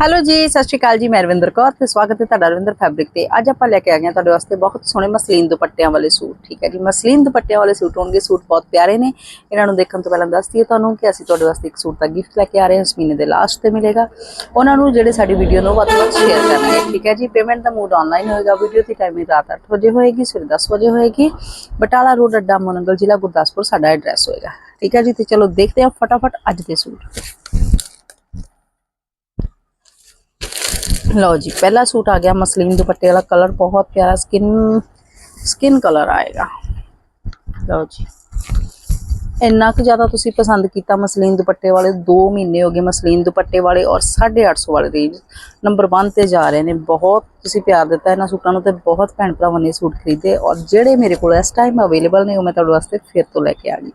Hello ਜੀ, ਸਤਿ ਸ਼੍ਰੀ ਅਕਾਲ ਜੀ, ਮੈਂ ਰਵਿੰਦਰ ਕੌਰ ਤੇ ਸਵਾਗਤ ਹੈ ਤੁਹਾਡਾ ਰਵਿੰਦਰ ਫੈਬਰਿਕ ਤੇ। ਅੱਜ ਆਪਾਂ ਲੈ ਕੇ ਆ ਗਏ ਹਾਂ ਤੁਹਾਡੇ ਵਾਸਤੇ ਬਹੁਤ ਸੋਹਣੇ ਮਸਲੀਨ ਦੁਪੱਟਿਆਂ ਵਾਲੇ ਸੂਟ, ਠੀਕ ਹੈ ਜੀ? ਮਸਲੀਨ ਦੁਪੱਟਿਆਂ ਵਾਲੇ ਸੂਟ ਹੋਣਗੇ, ਸੂਟ ਬਹੁਤ ਪਿਆਰੇ ਨੇ। ਇਹਨਾਂ ਨੂੰ ਦੇਖਣ ਤੋਂ ਪਹਿਲਾਂ ਦੱਸ ਦਈਏ ਤੁਹਾਨੂੰ ਕਿ ਅਸੀਂ ਤੁਹਾਡੇ ਵਾਸਤੇ ਇੱਕ ਸੂਟ ਦਾ ਗਿਫਟ ਲੈ ਕੇ ਆ ਰਹੇ ਹਾਂ ਇਸ ਮਹੀਨੇ ਦੇ ਲਾਸਟ ਤੇ ਮਿਲੇਗਾ। ਉਹਨਾਂ ਨੂੰ ਜਿਹੜੇ ਸਾਡੀ ਵੀਡੀਓ ਨੂੰ ਵੱਧ ਤੋਂ ਵੱਧ ਸ਼ੇਅਰ ਕਰਨਾ ਹੈ, ਠੀਕ ਹੈ ਜੀ? ਪੇਮੈਂਟ ਦਾ ਮੂਡ ਆਨਲਾਈਨ ਹੋਏਗਾ ਵੀਡੀਓ ਦੀ ਟਾਈਮਿੰਗ ਰਾਤ 8 ਵਜੇ ਹੋਏਗੀ, ਸਵੇਰੇ 10 ਵਜੇ ਹੋਏਗੀ। ਬਟਾਲਾ ਰੋਡ ਅੱਡਾ ਮੋਨੰਗਲ ਜ਼ਿਲ੍ਹਾ ਗੁਰਦਾਸਪੁਰ, ਸਾਡਾ ਐਡਰੈਸ ਹੋਏਗਾ, ਠੀਕ ਹੈ ਜੀ? ਤੇ ਚਲੋ ਦੇਖਦੇ ਹਾਂ ਫਟਾਫਟ ਅੱਜ ਦੇ ਸੂਟ। ਲਓ ਜੀ ਪਹਿਲਾ ਸੂਟ ਆ ਗਿਆ ਮਸਲੀਨ ਦੁਪੱਟੇ ਵਾਲਾ ਕਲਰ ਬਹੁਤ ਪਿਆਰਾ ਸਕਿਨ ਸਕਿਨ ਕਲਰ ਆਏਗਾ ਲਓ ਜੀ ਇੰਨਾ ਕੁ ਜ਼ਿਆਦਾ ਤੁਸੀਂ ਪਸੰਦ ਕੀਤਾ ਮਸਲੀਨ ਦੁਪੱਟੇ ਵਾਲੇ 2 ਮਹੀਨੇ ਹੋ ਗਏ ਮਸਲੀਨ ਦੁਪੱਟੇ ਵਾਲੇ ਔਰ 850 ਵਾਲੇ ਰੇਂਜ ਨੰਬਰ 1 ਤੇ ਜਾ ਰਹੇ ਨੇ ਬਹੁਤ ਤੁਸੀਂ ਪਿਆਰ ਦਿੱਤਾ ਇਹਨਾਂ ਸੂਟਾਂ ਨੂੰ ਤੇ ਬਹੁਤ ਭੈਣ ਭਰਾਵਾਂ ਨੇ ਸੂਟ ਖਰੀਦੇ ਔਰ ਜਿਹੜੇ ਮੇਰੇ ਕੋਲ ਇਸ ਟਾਈਮ ਅਵੇਲੇਬਲ ਨੇ ਉਹ ਮੈਂ ਤੁਹਾਡੇ ਵਾਸਤੇ ਫਿਰ ਤੋਂ ਲੈ ਕੇ ਆ ਗਈ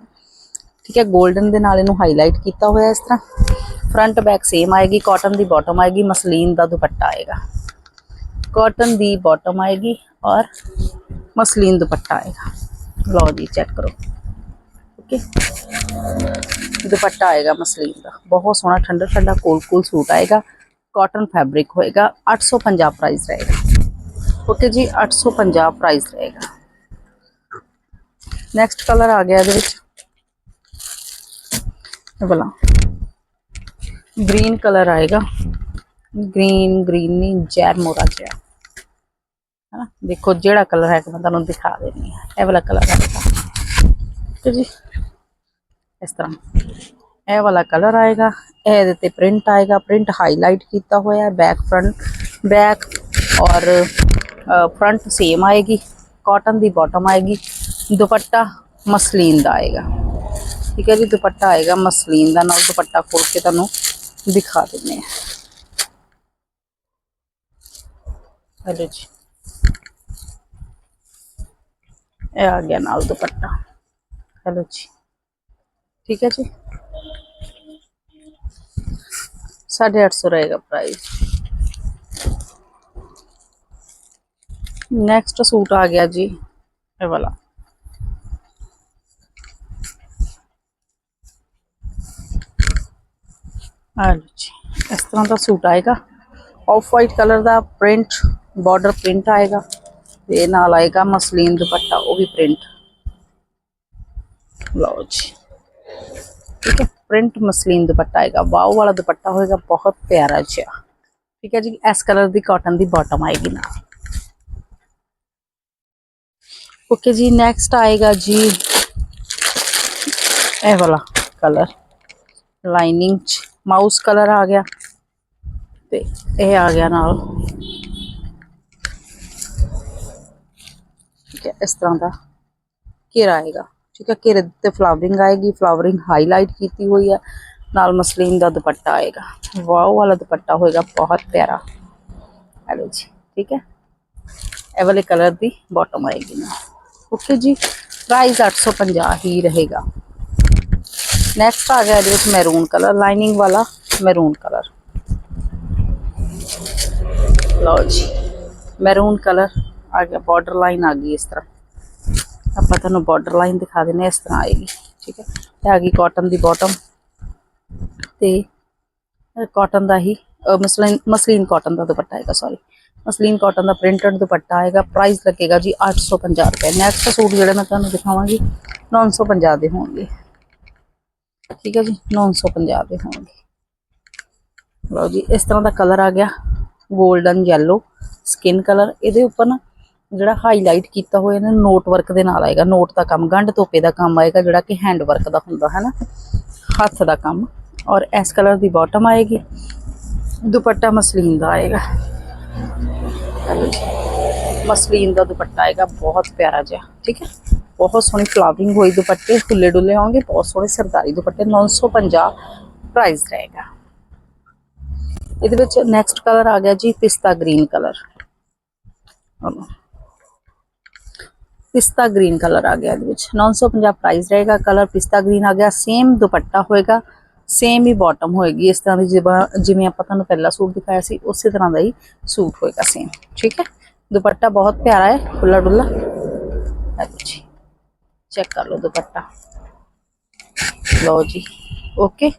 ਠੀਕ ਹੈ 골ਡਨ ਦੇ ਨਾਲ ਇਹਨੂੰ ਹਾਈਲਾਈਟ ਕੀਤਾ ਹੋਇਆ ਇਸ ਤਰ੍ਹਾਂ। ਫਰੰਟ ਬੈਕ ਸੇਮ ਆਏਗੀ ਕਾਟਨ ਦੀ ਬਾਟਮ ਆਏਗੀ, ਮਸਲੀਨ ਦਾ ਦੁਪੱਟਾ ਆਏਗਾ। ਕਾਟਨ ਦੀ ਬਾਟਮ ਆਏਗੀ ਔਰ ਮਸਲੀਨ ਦੁਪੱਟਾ ਆਏਗਾ। ਲਓ ਜੀ ਚੈੱਕ ਕਰੋ। ਓਕੇ ਦੁਪੱਟਾ ਆਏਗਾ ਮਸਲੀਨ ਦਾ। ਬਹੁਤ ਸੋਹਣਾ, ਠੰਡਾ ਠੰਡਾ ਕੋਲ ਕੋਲ ਸੂਟ ਆਏਗਾ। ਕਾਟਨ ਫੈਬਰਿਕ ਹੋਏਗਾ 850 ਪ੍ਰਾਈਸ ਰਹੇਗਾ। ਓਕੇ ਜੀ 850 ਪ੍ਰਾਈਸ ਰਹੇਗਾ। ਨੈਕਸਟ ਕਲਰ ਆ ਗਿਆ ਇਹਦੇ ਵਿੱਚ। ਇਹ ਵਾਲਾ ग्रीन कलर आएगा ग्रीन ग्रीनी जैर मोरा जहा है ना देखो जोड़ा कलर है मैं तुम दिखा देनी है यह वाला कलर आएगा तो जी इस तरह यह वाला कलर आएगा ये प्रिंट आएगा प्रिंट हाईलाइट किया होया बैक फ्रंट बैक और फ्रंट सेम आएगी कॉटन की बॉटम आएगी दुपट्टा मसलीन का आएगा ਠੀਕ ਹੈ ਜੀ ਦੁਪੱਟਾ ਆਏਗਾ ਮਸਲੀਨ ਦਾ ਨਾਲ ਦੁਪੱਟਾ ਖੋਲ ਕੇ ਤੁਹਾਨੂੰ ਦਿਖਾ ਦਿੰਨੇ ਆ ਹਲੋ ਜੀ ਇਹ ਆ ਗਿਆ ਨਾਲ ਦੁਪੱਟਾ ਹਲੋ ਜੀ ਠੀਕ ਹੈ ਜੀ 850 ਰਹੇਗਾ ਪ੍ਰਾਈਸ ਨੈਕਸਟ ਸੂਟ ਆ ਗਿਆ ਜੀ ਇਹ ਵਾਲਾ ਹਾਂਜੀ ਇਸ ਤਰ੍ਹਾਂ ਦਾ ਸੂਟ ਆਏਗਾ। ਆਫ ਵਾਈਟ ਕਲਰ ਦਾ ਪ੍ਰਿੰਟ ਬਾਰਡਰ ਪ੍ਰਿੰਟ ਆਏਗਾ ਤੇ ਨਾਲ ਆਏਗਾ ਮਸਲੀਨ ਦੁਪੱਟਾ, ਉਹ ਵੀ ਪ੍ਰਿੰਟ ਲਓ ਜੀ। ਠੀਕ ਹੈ ਪ੍ਰਿੰਟ ਮਸਲੀਨ ਦੁਪੱਟਾ ਆਏਗਾ, ਵਾਓ ਵਾਲਾ ਦੁਪੱਟਾ ਹੋਏਗਾ, ਬਹੁਤ ਪਿਆਰਾ ਜਿਹਾ। ਠੀਕ ਹੈ ਜੀ, ਇਸ ਕਲਰ ਦੀ ਕਾਟਨ ਦੀ ਬਾਟਮ ਆਏਗੀ ਨਾਲ। ਓਕੇ ਜੀ ਨੈਕਸਟ ਆਏਗਾ ਜੀ, ਇਹ ਵਾਲਾ ਕਲਰ ਲਾਈਨਿੰਗ ਚ। ਮਾਊਸ ਕਲਰ ਆ ਗਿਆ ਤੇ ਇਹ ਆ ਗਿਆ ਨਾਲ ਠੀਕ ਹੈ ਇਸ ਤਰ੍ਹਾਂ ਦਾ ਘੇਰਾ ਆਏਗਾ ਠੀਕ ਹੈ ਘੇਰੇ ਤੇ ਫਲਾਵਰਿੰਗ ਆਏਗੀ ਫਲਾਵਰਿੰਗ ਹਾਈਲਾਈਟ ਕੀਤੀ ਹੋਈ ਹੈ ਨਾਲ ਮਸਲੀਨ ਦਾ ਦੁਪੱਟਾ ਆਏਗਾ ਵਾਓ ਵਾਲਾ ਦੁਪੱਟਾ ਹੋਏਗਾ ਬਹੁਤ ਪਿਆਰਾ ਹੈਲੋ ਜੀ ਠੀਕ ਹੈ ਇਹ ਵਾਲੇ ਕਲਰ ਦੀ ਬਾਟਮ ਆਏਗੀ ਨਾ ਓਕੇ ਜੀ ਪ੍ਰਾਈਸ 850 ਹੀ ਰਹੇਗਾ ਨੈਕਸਟ ਆ ਗਿਆ ਇਹਦੇ ਵਿੱਚ ਮੈਰੂਨ ਕਲਰ ਲਾਈਨਿੰਗ ਵਾਲਾ ਮੈਰੂਨ ਕਲਰ ਲਓ ਜੀ ਮੈਰੂਨ ਕਲਰ ਆ ਗਿਆ ਬਾਰਡਰ ਲਾਈਨ ਆ ਗਈ ਇਸ ਤਰ੍ਹਾਂ। ਆਪਾਂ ਤੁਹਾਨੂੰ ਬਾਰਡਰ ਲਾਈਨ ਦਿਖਾ ਦਿੰਨੇ ਇਸ ਤਰ੍ਹਾਂ ਆਏਗੀ, ਠੀਕ ਹੈ? ਇਹ ਆ ਗਈ ਕਾਟਨ ਦੀ ਬਾਟਮ ਤੇ ਕਾਟਨ ਦਾ ਹੀ ਮਸਲੀਨ ਮਸਲੀਨ ਕਾਟਨ ਦਾ ਦੁਪੱਟਾ ਆਏਗਾ ਸੌਰੀ ਮਸਲੀਨ ਕਾਟਨ ਦਾ ਪ੍ਰਿੰਟਡ ਦੁਪੱਟਾ ਆਏਗਾ ਪ੍ਰਾਈਸ ਲੱਗੇਗਾ ਜੀ 850 ਰੁਪਏ। ਨੈਕਸਟ ਸੂਟ ਜਿਹੜੇ ਮੈਂ ਤੁਹਾਨੂੰ ਦਿਖਾਵਾਂਗੀ 950 ਦੇ ਹੋਣਗੇ। ਠੀਕ ਹੈ ਜੀ 950 ਦੇ ਹੋਣਗੇ। ਲਓ ਜੀ, ਇਸ ਤਰ੍ਹਾਂ ਦਾ ਕਲਰ ਆ ਗਿਆ 골ਡਨ ਯੈਲੋ ਸਕਿਨ ਕਲਰ ਇਹਦੇ ਉੱਪਰ ਨਾ ਜਿਹੜਾ ਹਾਈਲਾਈਟ ਕੀਤਾ ਹੋਇਆ ਨਾ ਨੋਟ ਵਰਕ ਦੇ ਨਾਲ ਆਏਗਾ। ਨੋਟ ਦਾ ਕੰਮ, ਗੰਢ ਤੋਪੇ ਦਾ ਕੰਮ ਆਏਗਾ, ਜਿਹੜਾ ਕਿ ਹੈਂਡ ਵਰਕ ਦਾ ਹੁੰਦਾ, ਹੈ ਨਾ? ਹੱਥ ਦਾ ਕੰਮ। ਔਰ ਇਸ ਕਲਰ ਦੀ ਬਾਟਮ ਆਏਗੀ, ਦੁਪੱਟਾ ਮਸਲੀਨ ਦਾ ਆਏਗਾ। ਜੀ। ਮਸਲੀਨ ਦਾ ਦੁਪੱਟਾ ਆਏਗਾ, ਬਹੁਤ ਪਿਆਰਾ ਜਿਹਾ, ਠੀਕ ਹੈ? ਬਹੁਤ ਸੋਹਣੀ ਫਲਾਵਰਿੰਗ ਹੋਈ ਦੁਪੱਟੇ ਖੁੱਲੇ ਡੁੱਲੇ ਹੋਣਗੇ ਬਹੁਤ ਸੋਹਣੇ ਸਰਦਾਰੀ ਦੁਪੱਟੇ 950 ਪ੍ਰਾਈਸ ਰਹੇਗਾ ਇਹਦੇ ਵਿੱਚ ਨੈਕਸਟ ਕਲਰ ਆ ਗਿਆ ਜੀ ਪਿਸਤਾ ਗ੍ਰੀਨ ਕਲਰ ਪਿਸਤਾ ਗ੍ਰੀਨ ਕਲਰ ਆ ਗਿਆ ਇਹਦੇ ਵਿੱਚ 950 ਪ੍ਰਾਈਸ ਰਹੇਗਾ ਕਲਰ ਪਿਸਤਾ ਗ੍ਰੀਨ ਆ ਗਿਆ ਸੇਮ ਦੁਪੱਟਾ ਹੋਏਗਾ ਸੇਮ ਹੀ ਬਾਟਮ ਹੋਏਗੀ ਇਸ ਤਰ੍ਹਾਂ ਦੀ ਜਿਵੇਂ ਜਿਵੇਂ ਆਪਾਂ ਤੁਹਾਨੂੰ ਪਹਿਲਾ ਸੂਟ ਦਿਖਾਇਆ ਸੀ ਉਸੇ ਤਰ੍ਹਾਂ ਦਾ ਹੀ ਸੂਟ ਹੋਏਗਾ ਸੇਮ ਠੀਕ ਹੈ ਦੁਪੱਟਾ ਬਹੁਤ ਪਿਆਰਾ ਹੈ ਖੁੱਲਾ ਡੁੱਲਾ ਹੈ ਜੀ ਚੈੱਕ ਕਰ ਲਓ ਦੁਪੱਟਾ। ਲਓ ਜੀ ਓਕੇ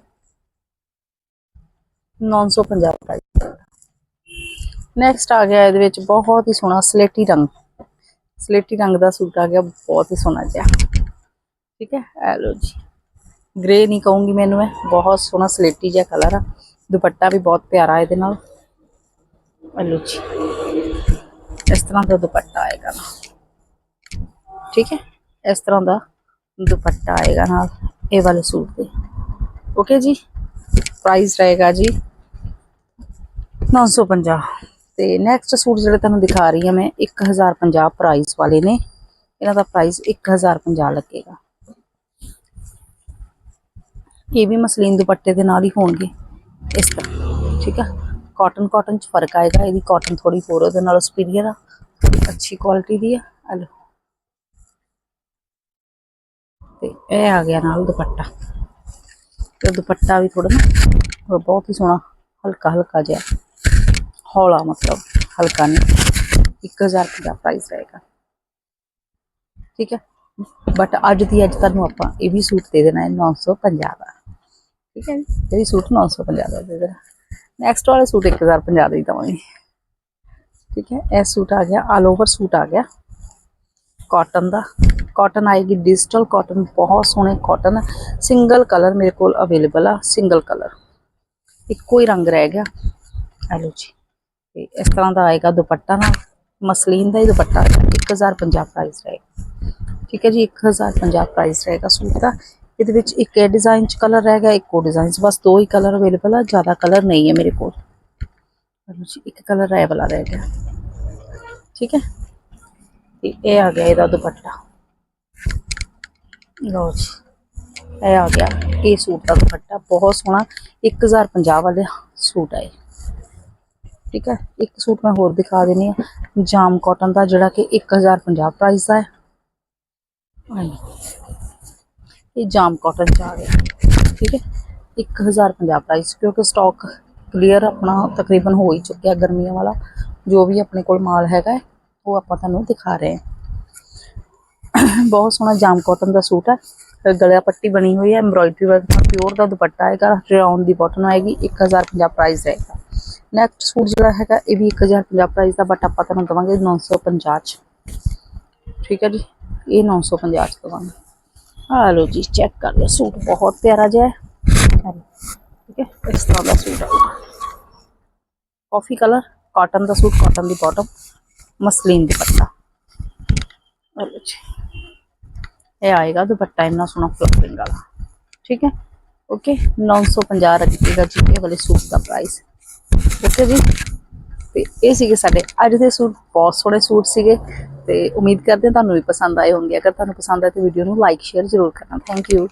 950 ਪ੍ਰਾਈਸ ਨੈਕਸਟ ਆ ਗਿਆ ਇਹਦੇ ਵਿੱਚ ਬਹੁਤ ਹੀ ਸੋਹਣਾ ਸਲੇਟੀ ਰੰਗ। ਸਲੇਟੀ ਰੰਗ ਦਾ ਸੂਟ ਆ ਗਿਆ, ਬਹੁਤ ਹੀ ਸੋਹਣਾ ਜਿਹਾ। ਠੀਕ ਹੈ ਐ ਲਓ ਜੀ। ਗ੍ਰੇ ਨਹੀਂ ਕਹੂੰਗੀ ਮੈਨੂੰ ਮੈਂ, ਬਹੁਤ ਸੋਹਣਾ ਸਲੇਟੀ ਜਿਹਾ ਕਲਰ ਆ। ਦੁਪੱਟਾ ਵੀ ਬਹੁਤ ਪਿਆਰਾ ਇਹਦੇ ਨਾਲ। ਲਓ ਜੀ। ਇਸ ਤਰ੍ਹਾਂ ਦਾ ਦੁਪੱਟਾ ਆਏਗਾ। ਨਾ ਠੀਕ ਹੈ। ਇਸ ਤਰ੍ਹਾਂ ਦਾ ਦੁਪੱਟਾ ਆਏਗਾ ਨਾਲ, ਇਹ ਵਾਲੇ ਸੂਟ ਦੇ। ਓਕੇ ਜੀ? ਪ੍ਰਾਈਸ ਰਹੇਗਾ ਜੀ 950 ਤੇ ਨੈਕਸਟ ਸੂਟ ਜਿਹੜੇ ਤੁਹਾਨੂੰ ਦਿਖਾ ਰਹੀ ਹਾਂ ਮੈਂ 1050 ਪ੍ਰਾਈਸ ਵਾਲੇ ਨੇ। ਇਹਨਾਂ ਦਾ ਪ੍ਰਾਈਸ 1050 ਲੱਗੇਗਾ। ਇਹ ਵੀ ਮਸਲੀਨ ਦੁਪੱਟੇ ਦੇ ਨਾਲ ਹੀ ਹੋਣਗੇ, ਇਸ ਤਰ੍ਹਾਂ, ਠੀਕ ਆ? ਕਾਟਨ ਕਾਟਨ ਚ ਫ਼ਰਕ ਆਏਗਾ, ਇਹਦੀ ਕਾਟਨ ਥੋੜੀ ਹੋਰ ਉਹਦੇ ਨਾਲ ਸੁਪੀਰੀਅਰ ਆ, ਅੱਛੀ ਕੁਆਲਿਟੀ ਦੀ ਆ। ਆ ਲਓ ਤੇ ਇਹ ਆ ਗਿਆ ਨਾਲ ਦੁਪੱਟਾ। ਤੇ ਦੁਪੱਟਾ ਵੀ ਥੋੜਾ ਨਾ ਬਹੁਤ ਹੀ ਸੋਹਣਾ, ਹਲਕਾ ਹਲਕਾ ਜਿਹਾ। ਹੌਲਾ ਮਤਲਬ, ਹਲਕਾ ਨਹੀਂ। 1050 ਪ੍ਰਾਈਸ ਰਹੇਗਾ। ਠੀਕ ਹੈ? ਬਟ ਅੱਜ ਦੀ, ਅੱਜ ਤੁਹਾਨੂੰ ਆਪਾਂ ਇਹ ਵੀ ਸੂਟ ਦੇ ਦੇਣਾ ਹੈ 950 ਦਾ। ਠੀਕ ਹੈ ਜੀ? ਇਹ ਵੀ ਸੂਟ 950 ਦਾ ਦੇ ਦੇਣਾ। ਨੈਕਸਟ ਵਾਲਾ ਸੂਟ 1050 ਦਾ ਹੀ ਦਵਾਂਗੇ। ਠੀਕ ਹੈ? ਇਹ ਸੂਟ ਆ ਗਿਆ ਆਲ ਓਵਰ ਸੂਟ ਆ ਗਿਆ। ਕਾਟਨ ਦਾ। ਕਾਟਨ ਆਏਗੀ ਡਿਜੀਟਲ ਕਾਟਨ ਬਹੁਤ ਸੋਹਣੇ ਕਾਟਨ ਸਿੰਗਲ ਕਲਰ ਮੇਰੇ ਕੋਲ ਅਵੇਲੇਬਲ ਆ ਸਿੰਗਲ ਕਲਰ ਇੱਕੋ ਹੀ ਰੰਗ ਰਹਿ ਗਿਆ। ਆ ਲਓ ਜੀ। ਤੇ ਇਸ ਤਰ੍ਹਾਂ ਦਾ ਆਏਗਾ ਦੁਪੱਟਾ ਨਾ ਮਸਲੀਨ ਦਾ ਹੀ ਦੁਪੱਟਾ ਆਏਗਾ। 1050 ਪ੍ਰਾਈਸ ਰਹੇਗਾ ਠੀਕ ਹੈ ਜੀ 1050 ਪ੍ਰਾਈਸ ਰਹੇਗਾ ਸੂਟ ਦਾ। ਇਹਦੇ ਵਿੱਚ ਇੱਕ ਇਹ ਡਿਜ਼ਾਈਨ ਚ ਕਲਰ ਰਹਿ ਗਿਆ, ਇੱਕੋ ਉਹ ਡਿਜ਼ਾਈਨ ਚ। ਬਸ ਦੋ ਹੀ ਕਲਰ ਅਵੇਲੇਬਲ ਆ, ਜ਼ਿਆਦਾ ਕਲਰ ਨਹੀਂ ਹੈ ਮੇਰੇ ਕੋਲ। ਆ ਜੀ, ਇੱਕ ਕਲਰ ਇਹ ਵਾਲਾ ਰਹਿ ਗਿਆ। ਠੀਕ ਹੈ। ਤੇ ਇਹ ਆ ਗਿਆ ਇਹਦਾ ਦੁਪੱਟਾ। ਲਓ ਜੀ, ਇਹ ਆ ਗਿਆ ਇਹ ਸੂਟ ਦਾ ਦੁਪੱਟਾ, ਬਹੁਤ ਸੋਹਣਾ 1050 ਵਾਲੇ ਸੂਟ ਹੈ ਇਹ। ਠੀਕ ਹੈ, ਇੱਕ ਸੂਟ ਮੈਂ ਹੋਰ ਦਿਖਾ ਦਿੰਨੀ ਆ ਜਾਮ ਕਾਟਨ ਦਾ ਜਿਹੜਾ ਕਿ 1050 ਪ੍ਰਾਈਸ ਦਾ ਹੈ। ਆਹ ਇਹ ਜਾਮ ਕਾਟਨ ਚ ਆ ਗਿਆ। ਠੀਕ ਹੈ 1050 ਪ੍ਰਾਈਸ ਕਿਉਂਕਿ ਸਟਾਕ ਕਲੀਅਰ ਆਪਣਾ ਤਕਰੀਬਨ ਹੋ ਹੀ ਚੁੱਕਿਆ ਗਰਮੀਆਂ ਵਾਲਾ। ਜੋ ਵੀ ਆਪਣੇ ਕੋਲ ਮਾਲ ਹੈਗਾ ਉਹ ਆਪਾਂ ਤੁਹਾਨੂੰ ਦਿਖਾ ਰਹੇ ਹਾਂ। ਬਹੁਤ ਸੋਹਣਾ ਜਾਮ ਕਾਟਨ ਦਾ ਸੂਟ ਹੈ ਤੇ ਗਲਾ ਪੱਟੀ ਬਣੀ ਹੋਈ ਹੈ ਐਮਬ੍ਰੋਇਡਰੀ ਵਰਕ ਦਾ ਪਿਓਰ ਦਾ ਦੁਪੱਟਾ ਆਏਗਾ ਰਿਆਨ ਦੀ ਬਾਟਮ ਆਏਗੀ 1050 ਪ੍ਰਾਈਸ ਰਹੇਗਾ ਨੈਕਸਟ ਸੂਟ ਜਿਹੜਾ ਹੈਗਾ ਇਹ ਵੀ 1050 ਪ੍ਰਾਈਸ ਦਾ ਬਟ ਆਪਾਂ ਤੁਹਾਨੂੰ ਦਵਾਂਗੇ 950 ਚ। ਠੀਕ ਹੈ ਜੀ? ਇਹ 950 ਚ ਦਵਾਂਗੇ। ਆ ਲਓ ਜੀ ਚੈੱਕ ਕਰ ਲਓ ਸੂਟ ਬਹੁਤ ਪਿਆਰਾ ਜਿਹਾ ਹੈ। ਆਹ ਲਓ, ਠੀਕ ਹੈ? ਇਸ ਤਰ੍ਹਾਂ ਦਾ ਸੂਟ ਆਏਗਾ ਕਾਫੀ ਕਲਰ ਕਾਟਨ ਦਾ ਸੂਟ ਕਾਟਨ ਦੀ ਬਾਟਮ ਮਸਲੀਨ ਦੁਪੱਟਾ ਲਓ ਜੀ। ਇਹ ਆਏਗਾ ਦੁਪੱਟਾ, ਇੰਨਾ ਸੋਹਣਾ ਫਲੋਰਿੰਗ ਵਾਲਾ। ਠੀਕ ਹੈ? ਓਕੇ 950 ਰੱਖੀਏਗਾ ਜੀ, ਇਹ ਵਾਲੇ ਸੂਟ ਦਾ ਪ੍ਰਾਈਸ ਓਕੇ ਜੀ? ਤੇ ਇਹ ਸੀਗੇ ਸਾਡੇ ਅੱਜ ਦੇ ਸੂਟ, ਬਹੁਤ ਸੋਹਣੇ ਸੂਟ ਸੀਗੇ। ਤੇ ਉਮੀਦ ਕਰਦੇ ਹਾਂ ਤੁਹਾਨੂੰ ਵੀ ਪਸੰਦ ਆਏ ਹੋਣਗੇ। ਅਗਰ ਤੁਹਾਨੂੰ ਪਸੰਦ ਆਏ ਤਾਂ ਵੀਡੀਓ ਨੂੰ ਲਾਈਕ ਸ਼ੇਅਰ ਜ਼ਰੂਰ ਕਰਨਾ। Thank you